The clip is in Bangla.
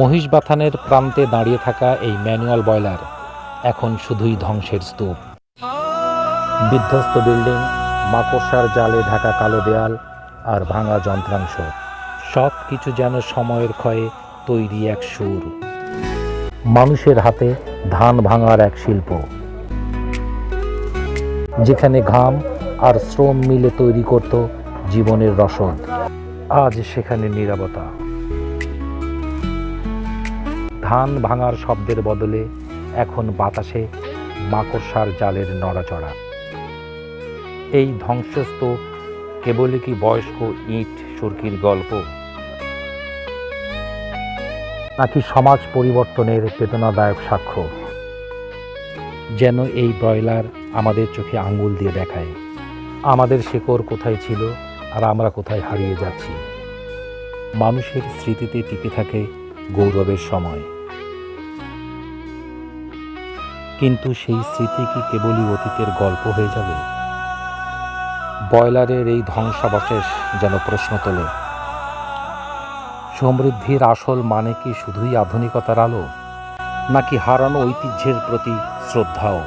মহিষবাথানের প্রান্তে দাঁড়িয়ে থাকা এই ম্যানুয়াল বয়লার এখন শুধুই ধ্বংসের স্তূপ। বিধ্বস্ত বিল্ডিং, মাকড়সার জালে ঢাকা কালো দেয়াল আর ভাঙা যন্ত্রাংশ। সব কিছু যেন সময়ের ক্ষয়ে তৈরি এক সুর। মানুষের হাতে ধান ভাঙার এক শিল্প। যেখানে ঘাম আর শ্রম মিলে তৈরি করত জীবনের রসদ। আজ সেখানে নীরবতা। ধান ভাঙার শব্দের বদলে এখন বাতাসে মাকড়সার জালের নড়াচড়া। এই ধ্বংসস্তূপ কেবলই কি বয়স্ক ইট সুরকির গল্প? নাকি সমাজ পরিবর্তনের বেদনাদায়ক সাক্ষ্য? যেন এই ব্রয়লার আমাদের চোখে আঙ্গুল দিয়ে দেখায়। আমাদের শেকড় কোথায় ছিল আর আমরা কোথায় হারিয়ে যাচ্ছি? মানুষের স্মৃতিতে টিকে থাকে গৌরবের সময়। কিন্তু সেই স্মৃতি কি কেবলই অতীতের গল্প হয়ে যাবে? বয়লারের এই ধ্বংসাবশেষ যেন প্রশ্ন তোলে। সমৃদ্ধির আসল মানে কি শুধুই আধুনিকতার আলো, নাকি হারানো ঐতিহ্যের প্রতি শ্রদ্ধাও?